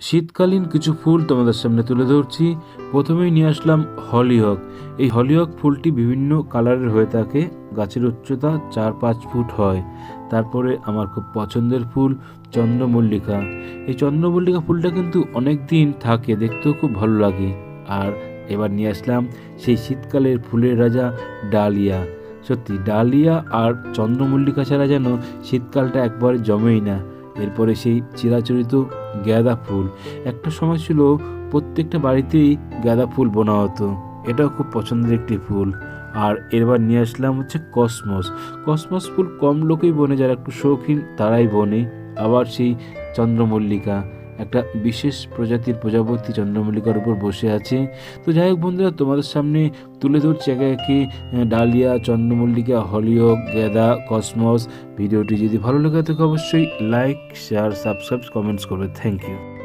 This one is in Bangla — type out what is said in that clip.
শীতকালীন কিছু ফুল তোমাদের সামনে তুলে ধরছি। প্রথমেই নিয়ে আসলাম হলিহক। এই হলিহক ফুলটি বিভিন্ন কালারের হয়ে থাকে। গাছের উচ্চতা চার পাঁচ ফুট হয়। তারপরে আমার খুব পছন্দের ফুল চন্দ্রমল্লিকা। এই চন্দ্রমল্লিকা ফুলটা কিন্তু অনেক দিন থাকে, দেখতেও খুব ভালো লাগে। আর এবার নিয়ে আসলাম সেই শীতকালের ফুলের রাজা ডালিয়া। সত্যি, ডালিয়া আর চন্দ্রমল্লিকা ছাড়া যেন শীতকালটা একবারে জমেই না। এরপরে সেই চিরাচরিত গাঁদা ফুল। একটা সময় ছিল প্রত্যেকটা বাড়িতেই গাঁদা ফুল বোনা হতো। এটাও খুব পছন্দের একটি ফুল। আর এবার নিয়ে আসলাম হচ্ছে কসমস। কসমস ফুল কম লোকেই বনে, যারা একটু শৌখিন তারাই বনে। আবার সেই চন্দ্রমল্লিকা একটা বিশেষ প্রজাতির প্রজাপতি চন্দ্রমল্লিকার উপর বসে আছে। তো যাই হোক বন্ধুরা, তোমাদের সামনে তুলে ধরছি একে একে ডালিয়া, চন্দ্রমল্লিকা হলিওক গেদা কসমস। ভিডিওটি যদি ভালো লেগে থাকে, অবশ্যই লাইক শেয়ার সাবস্ক্রাইব কমেন্টস করবে। Thank you